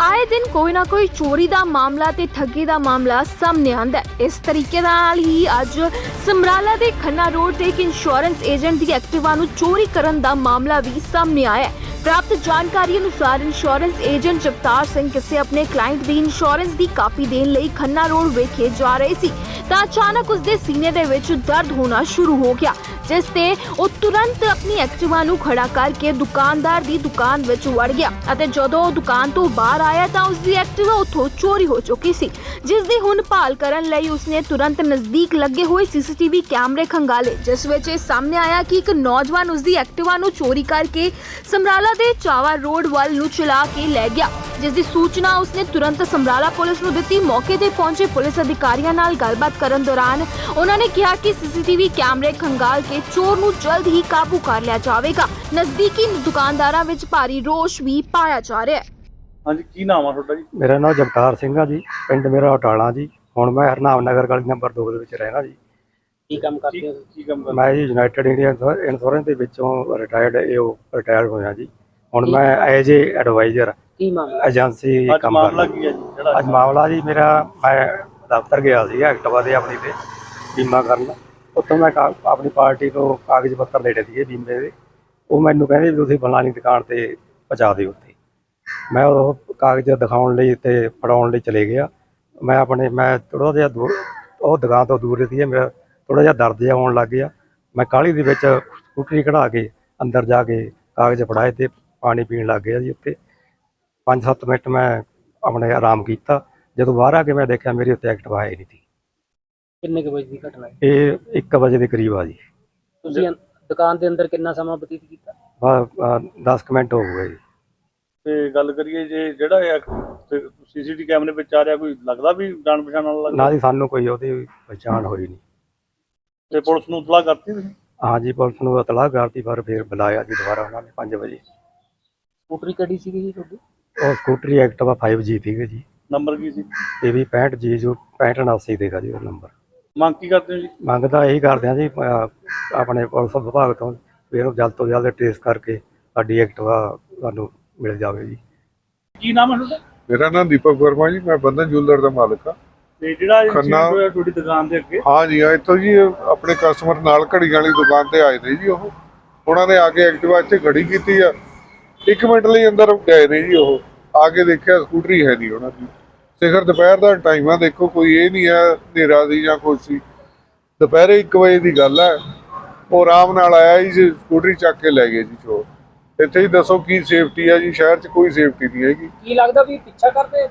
ਆਏ ਦਿਨ ਕੋਈ ਨਾ ਕੋਈ ਚੋਰੀ ਦਾ ਮਾਮਲਾ ਤੇ ਠੱਗੀ ਦਾ ਮਾਮਲਾ ਸਾਹਮਣੇ ਆਉਂਦਾ ਹੈ। ਇਸ ਤਰੀਕੇ ਨਾਲ ਹੀ ਅੱਜ ਸਮਰਾਲਾ ਦੇ ਖੰਨਾ ਰੋਡ ਤੇ ਇੱਕ ਇੰਸ਼ੋਰੈਂਸ ਏਜੰਟ ਦੀ ਐਕਟਿਵਾ ਨੂੰ ਚੋਰੀ ਕਰਨ ਦਾ ਮਾਮਲਾ ਵੀ ਸਾਹਮਣੇ ਆਇਆ ਹੈ। ਪ੍ਰਾਪਤ ਜਾਣਕਾਰੀ ਅਨੁਸਾਰ ਇੰਸ਼ੋਰੈਂਸ ਏਜੰਟ ਜਗਤਾਰ ਸਿੰਘ ਕਿਸੇ ਆਪਣੇ ਕਲਾਇੰਟ ਦੀ ਇੰਸ਼ੋਰੈਂਸ ਦੀ ਕਾਪੀ ਦੇਣ ਲਈ ਖੰਨਾ ਰੋਡ ਵੇਖੇ ਜਾ ਰਹੇ ਸੀ। ਤਾਂ ਅਚਾਨਕ ਉਸਦੇ ਸੀਨੇ ਦੇ ਵਿੱਚ ਦਰਦ ਹੋਣਾ ਸ਼ੁਰੂ ਹੋ ਗਿਆ। ਜਿਸ ਤੇ ਉਹ ਤੁਰੰਤ ਆਪਣੀ ਐਕਟਿਵਾ ਨੂੰ ਖੜਾ ਕਰਕੇ ਦੁਕਾਨਦਾਰ ਦੀ ਦੁਕਾਨ ਵਿੱਚ ਵੜ ਗਿਆ ਅਤੇ ਜਦੋਂ ਉਹ ਦੁਕਾਨ ਤੋਂ ਬਾਹਰ ਆਇਆ ਤਾਂ ਉਸਦੀ ਐਕਟਿਵਾ ਉੱਥੋਂ ਚੋਰੀ ਹੋ ਚੁੱਕੀ ਸੀ, ਜਿਸ ਦੀ ਹੁਣ ਭਾਲ ਕਰਨ ਲਈ ਉਸਨੇ ਤੁਰੰਤ ਨਜ਼ਦੀਕ ਲੱਗੇ ਹੋਏ ਸੀਸੀਟੀਵੀ ਕੈਮਰੇ ਖੰਗਾਲੇ, ਜਿਸ ਵਿੱਚ ਇਹ ਸਾਹਮਣੇ ਆਇਆ ਕਿ ਇੱਕ ਨੌਜਵਾਨ ਉਸਦੀ ਐਕਟਿਵਾ ਨੂੰ ਚੋਰੀ ਕਰਕੇ ਸਮਰਾਲਾ ਦੇ ਚਾਵਾ ਰੋਡ ਵੱਲ ਨੂੰ ਚਲਾ ਕੇ ਲੈ ਗਿਆ, ਜਿਸ ਦੀ ਸੂਚਨਾ ਉਸਨੇ ਤੁਰੰਤ ਸਮਰਾਲਾ ਪੁਲਿਸ ਨੂੰ ਦਿੱਤੀ। ਮੌਕੇ ਤੇ ਪਹੁੰਚੇ ਪੁਲਿਸ ਅਧਿਕਾਰੀਆਂ ਨਾਲ ਗੱਲਬਾਤ ਕਰਨ ਦੌਰਾਨ ਉਹਨਾਂ ਨੇ ਕਿਹਾ ਕਿ ਸੀਸੀਟੀਵੀ ਕੈਮਰੇ ਖੰਗਾਲ ਕੇ ਚੋਰ ਨੂੰ ਜਲਦ ਹੀ ਕਾਬੂ ਕਰ ਲਿਆ ਜਾਵੇਗਾ। ਨਜ਼ਦੀਕੀ ਦੁਕਾਨਦਾਰਾਂ ਵਿੱਚ ਭਾਰੀ ਰੋਸ਼ ਵੀ ਪਾਇਆ ਜਾ ਰਿਹਾ ਹੈ। ਹਾਂਜੀ ਕੀ ਨਾਮ ਆ ਤੁਹਾਡਾ ਜੀ? ਮੇਰਾ ਨਾਮ ਜਗਤਾਰ ਸਿੰਘ ਆ ਜੀ। ਪਿੰਡ ਮੇਰਾ ਅਟਾਲਾ ਜੀ। ਹੁਣ ਮੈਂ ਹਰਨਾਮ ਨਗਰ ਗਲੀ ਨੰਬਰ 2 ਦੇ ਵਿੱਚ ਰਹਿਣਾ ਜੀ। ਕੀ ਕੰਮ ਕਰਦੇ ਹੋ ਕੀ ਕੰਮ ਕਰਦੇ ਮੈਂ ਜੀ ਯੂਨਾਈਟਿਡ ਇੰਡੀਆ ਇੰਸ਼ੋਰੈਂਸ ਦੇ ਵਿੱਚੋਂ ਰਿਟਾਇਰਡ ਏਓ ਰਿਟਾਇਰਡ ਹੋਇਆ ਜੀ। ਹੁਣ ਮੈਂ ਐਜ ਏ ਐਡਵਾਈਜ਼ਰ ਕੀ ਮਾਮਲਾ? ਏਜੰਸੀ ਅੱਜ ਕੰਮ ਮਾਮਲਾ ਕਰਦਾ ਕੀ ਹੈ ਜੀ? ਜਿਹੜਾ ਅੱਜ ਮਾਮਲਾ ਜੀ ਮੇਰਾ ਮੈਂ ਦਫ਼ਤਰ ਗਿਆ ਸੀ ਐਕਟਿਵਾ ਦੇ ਆਪਣੀ ਤੇ ਬੀਮਾ ਕਰਨ। ਉੱਥੋਂ ਮੈਂ ਕਾ- ਆਪਣੀ ਪਾਰਟੀ ਤੋਂ ਕਾਗਜ਼ ਪੱਤਰ ਲੈਣੇ ਸੀਗੇ ਬੀਮੇ ਦੇ। ਉਹ ਮੈਨੂੰ ਕਹਿੰਦੇ ਵੀ ਤੁਸੀਂ ਫਲਾਣੀ ਦੁਕਾਨ ਤੇ ਪਹੁੰਚਾ ਦਿਓ ਉੱਥੇ। ਮੈਂ ਉਹ ਕਾਗਜ਼ ਦਿਖਾਉਣ ਲਈ ਤੇ ਫੜਾਉਣ ਲਈ ਚਲੇ ਗਿਆ। ਮੈਂ ਆਪਣੇ ਮੈਂ ਥੋੜਾ ਜਿਹਾ ਦੂਰ ਉਹ ਦੁਕਾਨ ਤੋਂ ਦੂਰ ਸੀ ਮੇਰਾ ਥੋੜਾ ਜਿਹਾ ਦਰਦ ਜਿਹਾ ਹੋਣ ਲੱਗ ਗਿਆ। ਮੈਂ ਕਾਹਲੀ ਦੇ ਵਿੱਚ ਸਕੂਟਰੀ ਕਢਾ ਕੇ ਅੰਦਰ ਜਾ ਕੇ ਕਾਗਜ਼ ਫੜਾਏ ਤੇ ਪਾਣੀ ਪੀਣ ਲੱਗ ਗਿਆ ਜੀ ਉੱਥੇ। 5-7 ਮਿੰਟ ਮੈਂ ਆਪਣੇ ਆਰਾਮ ਕੀਤਾ। ਜਦੋਂ ਬਾਹਰ ਆ ਕੇ ਮੈਂ ਦੇਖਿਆ, ਮੇਰੀ ਉੱਤੇ ਐਕਟਿਵਾ ਹੈ ਨਹੀਂ ਸੀ। ਕਿੰਨੇ ਕੁ ਵਜੇ ਦੀ ਘਟਨਾ ਹੈ? ਇਹ 1 ਵਜੇ ਦੇ ਕਰੀਬ ਆ ਜੀ। ਤੁਸੀਂ ਅੰ- ਦੁਕਾਨ ਦੇ ਅੰਦਰ ਕਿੰਨਾ ਸਮਾਂ ਬਤੀਤ ਕੀਤਾ? ਬਸ 10 ਮਿੰਟ ਹੋ ਗਏ ਜੀ। ਤੇ ਗੱਲ ਕਰੀਏ ਜੇ ਜਿਹੜਾ ਸੀਸੀਟੀ ਕੈਮਰੇ ਵਿੱਚ ਆ ਰਿਹਾ ਕੋਈ ਲੱਗਦਾ ਵੀ ਜਾਣ ਪਛਾਣ ਵਾਲਾ ਲੱਗਦਾ? ਨਾ ਜੀ ਸਾਨੂੰ ਕੋਈ ਉਹਦੀ ਪਛਾਣ ਹੋਈ ਨਹੀਂ। ਤੇ ਪੁਲਿਸ ਨੂੰ ਇਤਲਾਹ ਕਰਤੀ ਤੁਸੀਂ? ਹਾਂਜੀ ਪੁਲਿਸ ਨੂੰ ਇਤਲਾਹ ਕਰਤੀ ਪਰ ਫਿਰ ਬੁਲਾਇਆ ਜੀ ਦੁਬਾਰਾ ਉਹਨਾਂ ਨੇ 5 ਵਜੇ। ਸਕੂਟਰੀ ਕਿਹੜੀ ਸੀਗੀ ਜੀ ਤੁਹਾਡੀ? ਉਹ ਸਕੂਟਰੀ ਐਕਟਿਵਾ 5G ਸੀਗੇ ਜੀ। ਨੰਬਰ ਕੀ ਸੀ? ਇਹ ਵੀ 65G ਜੋ 6589 ਦੇਗਾ ਜੀ ਉਹ ਨੰਬਰ। ਮੰਗ ਕੀ ਕਰਦੇ ਹੋ ਜੀ? ਮੰਗਦਾ ਇਹੀ ਕਰਦੇ ਆ ਜੀ ਅਹ, ਆਪਣੇ ਪੁਲਿਸ ਵਿਭਾਗ ਤੋਂ ਵੀ ਇਹਨੂੰ ਜਲਦ ਤੋਂ ਜਲਦ ਟ੍ਰੇਸ ਕਰਕੇ ਸਾਡੀ ਐਕਟਿਵਾ ਸਾਨੂੰ ਮਿਲ ਜਾਵੇ ਜੀ। ਕੀ ਨਾਮ ਹੈ ਤੁਹਾਡਾ? ਮੇਰਾ ਨਾਮ ਦੀਪਕ ਵਰਮਾ ਜੀ ਮੈਂ ਬੰਧਨ ਜੁਐਲਰ ਦਾ ਮਾਲਕ ਹਾਂ। ਤੇ ਜਿਹੜਾ ਖੰਨਾ- incident ਹੋਇਆ ਤੁਹਾਡੀ ਦੁਕਾਨ ਦੇ ਅੱਗੇ? ਹਾਂ ਜੀ ਆ ਇੱਥੋਂ ਜੀ ਇਹ ਆਪਣੇ ਕਸਟਮਰ ਨਾਲ ਘੜੀ ਵਾਲੀ ਦੁਕਾਨ ਤੇ ਆਏ ਨੇ ਜੀ ਉਹ। ਉਹਨਾਂ ਨੇ ਆ ਕੇ ਐਕਟਿਵਾ ਇੱਥੇ ਖੜੀ ਕੀਤੀ ਆ। ਇੱਕ ਮਿੰਟ ਲਈ ਅੰਦਰ ਗਏ ਨੇ ਜੀ ਉਹ। ਆ ਕੇ ਦੇਖਿਆ ਸਕੂਟਰੀ ਹੈ ਨਹੀਂ ਉਹਨਾਂ ਦੀ। ਸਿਖਰ ਦੁਪਹਿਰ ਦਾ ਟਾਈਮ ਆ ਦੇਖੋ ਕੋਈ ਇਹ ਨਹੀਂ ਹੈ ਹਨੇਰਾ ਦੀ ਜਾਂ ਕੁਛ ਸੀ ਦੁਪਹਿਰੇ 1 ਵਜੇ ਦੀ ਗੱਲ ਹੈ ਉਹ ਆਰਾਮ ਨਾਲ ਆਇਆ ਜੀ ਸਕੂਟਰੀ ਚੱਕ ਕੇ ਲੈ ਗਏ ਜੀ ਚੋਰ। ਇੱਥੇ ਹੀ ਦੱਸੋ ਕੀ ਸੇਫਟੀ ਹੈ ਜੀ ਸ਼ਹਿਰ 'ਚ ਕੋਈ ਸੇਫਟੀ ਨਹੀਂ ਹੈਗੀ। ਕੀ ਲੱਗਦਾ ਵੀ ਪਿੱਛਾ ਕਰਦੇ?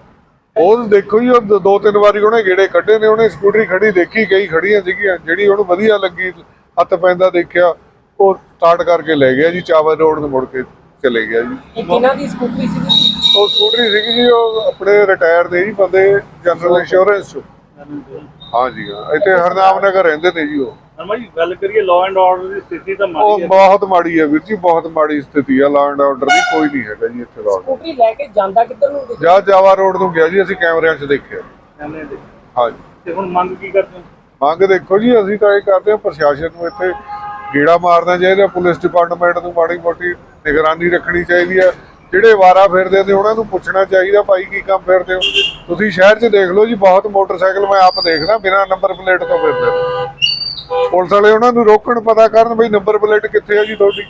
ਉਹ ਦੇਖੋ ਜੀ ਉਹ ਦ- ਦੋ ਤਿੰਨ ਵਾਰੀ ਉਹਨੇ ਗੇੜੇ ਕੱਢੇ ਨੇ ਉਹਨੇ ਸਕੂਟਰੀ ਖੜੀ ਦੇਖੀ ਕਈ ਖੜੀਆਂ ਸੀਗੀਆਂ ਜਿਹੜੀ ਉਹਨੂੰ ਵਧੀਆ ਲੱਗੀ ਹੱਥ ਪੈਂਦਾ ਦੇਖਿਆ ਉਹ ਸਟਾਰਟ ਕਰਕੇ ਲੈ ਗਿਆ ਜੀ ਚਾਵਲ ਰੋਡ ਨੂੰ ਮੁੜ ਕੇ। ਚਲੇ ਗਿਆ ਜੀ। ਇਹ ਕਿਹਨਾਂ ਦੀ ਸਕੂਟਰੀ ਸੀਗੀ? ਉਹ ਸਕੂਟਰੀ ਸੀਗੀ ਜੀ ਉਹ ਆਪਣੇ ਰਿਟਾਇਰ ਦੇ ਜੀ ਬੰਦੇ ਜਨਰਲ ਇੰਸ਼ੋਰੈਂਸ ਚੋਂ। ਹਾਂ ਜੀ ਹਾਂ। ਇੱਥੇ ਹਰਨਾਮ ਨਗਰ ਰਹਿੰਦੇ ਨੇ ਜੀ ਉਹ। ਨਰਮਾ ਜੀ ਗੱਲ ਕਰੀਏ ਲਾਅ ਐਂਡ ਆਰਡਰ ਦੀ ਸਥਿਤੀ ਤਾਂ ਉਹ ਮਾੜੀ ਹੈ। ਬਹੁਤ ਮਾੜੀ ਹੈ ਵੀਰ ਜੀ ਬਹੁਤ ਮਾੜੀ ਸਥਿਤੀ ਆ। ਲਾਅ ਐਂਡ ਆਰਡਰ ਦੀ ਕੋਈ ਨਹੀਂ ਹੈਗਾ ਜੀ ਇੱਥੇ ਲਾਅ ਸਕੂਟਰੀ ਲੈ ਕੇ ਜਾਂਦਾ ਕਿੱਧਰ ਨੂੰ? ਜਾਂ ਜਾਵਾ ਰੋਡ ਨੂੰ ਗਿਆ ਜੀ ਅਸੀਂ ਕੈਮਰਿਆਂ 'ਚ ਦੇਖਿਆ। ਦੇ ਹਾਂ ਜੀ। ਤੇ ਹੁਣ ਮੰਗ ਕੀ ਕਰਦੇ ਹੋ? ਮੰਗ ਦੇਖੋ ਜੀ ਅਸੀਂ ਤਾਂ ਇਹ ਕਰਦੇ ਹਾਂ ਪ੍ਰਸ਼ਾਸਨ ਨੂੰ ਇੱਥੇ ਗੇੜਾ ਮਾਰਨਾ ਚਾਹੀਦਾ ਪੁਲਿਸ ਡਿਪਾਰਟਮੈਂਟ ਨੂੰ ਮਾੜੀ ਮੋਟੀ ਨਿਗਰਾਨੀ ਰੱਖਣੀ ਚਾਹੀਦੀ ਹੈ। ਜਿਹੜੇ ਵਾਰਾ ਫਿਰਦੇ ਨੇ ਉਹਨਾਂ ਨੂੰ ਪੁੱਛਣਾ ਚਾਹੀਦਾ ਭਾਈ ਕੀ ਕੰਮ ਫਿਰਦੇ ਹੋ? ਤੁਸੀਂ ਸ਼ਹਿਰ 'ਚ ਦੇਖ ਲਓ ਜੀ ਬਹੁਤ ਮੋਟਰਸਾਈਕਲ ਮੈਂ ਆਪ ਦੇਖਦਾ ਬਿਨਾਂ ਨੰਬਰ ਪਲੇਟ ਤੋਂ ਫਿਰਦੇ ਪੁਲਿਸ ਵਾਲੇ ਉਹਨਾਂ ਨੂੰ ਰੋਕਣ ਪਤਾ ਕਰਨ ਬਈ ਨੰਬਰ ਪਲੇਟ ਕਿੱਥੇ ਹੈ ਜੀ ਤੁਹਾਡੀ।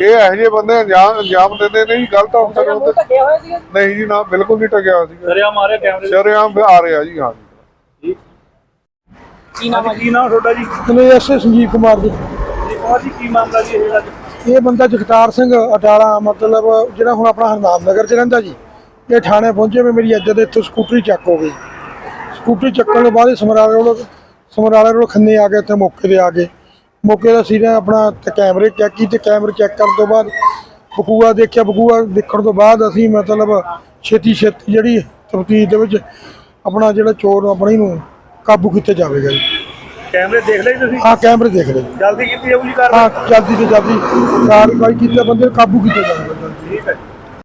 ਇਹ ਇਹੋ ਜਿਹੇ ਬੰਦੇ ਅੰਜਾਮ ਅੰਜਾਮ ਦਿੰਦੇ ਨੇ ਜੀ ਗਲਤ ਹੁੰਦੇ। ਸੀਗਾ? ਨਹੀਂ ਜੀ ਨਾ ਬਿਲਕੁਲ ਨਹੀਂ ਟਕਿਆ ਸੀ ਸਰਿਆ ਮਾਰਿਆ ਕੈਮਰੇ ਦੇ ਸ਼ਰੇਆਮ ਆ ਰਿਹਾ ਜੀ ਹਾਂ ਜੀ। ਕੀ ਨਾਮ ਹੈ ਕੀ ਨਾਮ ਤੁਹਾਡਾ ਜੀ? ਮੈਨੂੰ ਐਸ ਸੰਜੀਵ ਕੁਮਾਰ ਜੀ। ਜੀ ਕੁਮਾਰ ਜੀ ਕੀ ਮਾਮਲਾ ਜੀ ਇਹ ਜਿਹੜਾ? ਇਹ ਬੰਦਾ ਜਗਤਾਰ ਸਿੰਘ ਅਟਾਲਾ, ਮਤਲਬ ਜਿਹੜਾ ਹੁਣ ਆਪਣਾ ਹਰਨਾਮ ਨਗਰ ਚ ਰਹਿੰਦਾ ਜੀ, ਇਹ ਥਾਣੇ ਪਹੁੰਚੇ ਵੀ ਮੇਰੀ ਅੱਜ ਦੇ ਇੱਥੋਂ ਸਕੂਟਰੀ ਚੱਕ ਹੋ ਗਈ। ਸਕੂਟਰੀ ਚੱਕਣ ਤੋਂ ਬਾਅਦ ਸਮਰਾਲੇ ਕੋਲ ਸਮਰਾਲੇ ਕੋਲ ਖੰਨੇ ਆ ਗਏ, ਇੱਥੇ ਮੌਕੇ ਤੇ ਆ ਗਏ। ਮੌਕੇ ਦਾ ਸੀ ਆਪਣਾ ਤੇ ਕੈਮਰੇ ਚੈੱਕ ਕੀਤੇ, ਕੈਮਰੇ ਚੈੱਕ ਕਰਨ ਤੋਂ ਬਾਅਦ ਬਕੂਆ ਦੇਖਿਆ, ਬਕੂਆ ਦੇਖਣ ਤੋਂ ਬਾਅਦ ਅਸੀਂ ਮਤਲਬ ਛੇਤੀ ਛੇਤੀ ਜਿਹੜੀ ਤਫਤੀਸ਼ ਦੇ ਵਿੱਚ ਆਪਣਾ ਜਿਹੜਾ ਚੋਰ ਨੂੰ ਆਪਣੀ ਨੂੰ ਕਾਬੂ ਕੀਤਾ ਜਾਵੇਗਾ ਜੀ। ਕੈਮਰੇ ਦੇਖ ਲਈ ਤੁਸੀਂ? ਹਾਂ ਕੈਮਰੇ ਦੇਖ ਜੀ ਜਲਦੀ ਕੀਤੀ ਜਾਊਗੀ ਹਾਂ ਕਾਰਵਾਈ ਜਲਦੀ ਤੋਂ ਜਲਦੀ ਕਾਰਵਾਈ ਕੀਤੇ ਬੰਦੇ ਨੂੰ ਕਾਬੂ ਕੀਤਾ ਜਾਵੇਗਾ ਠੀਕ ਹੈ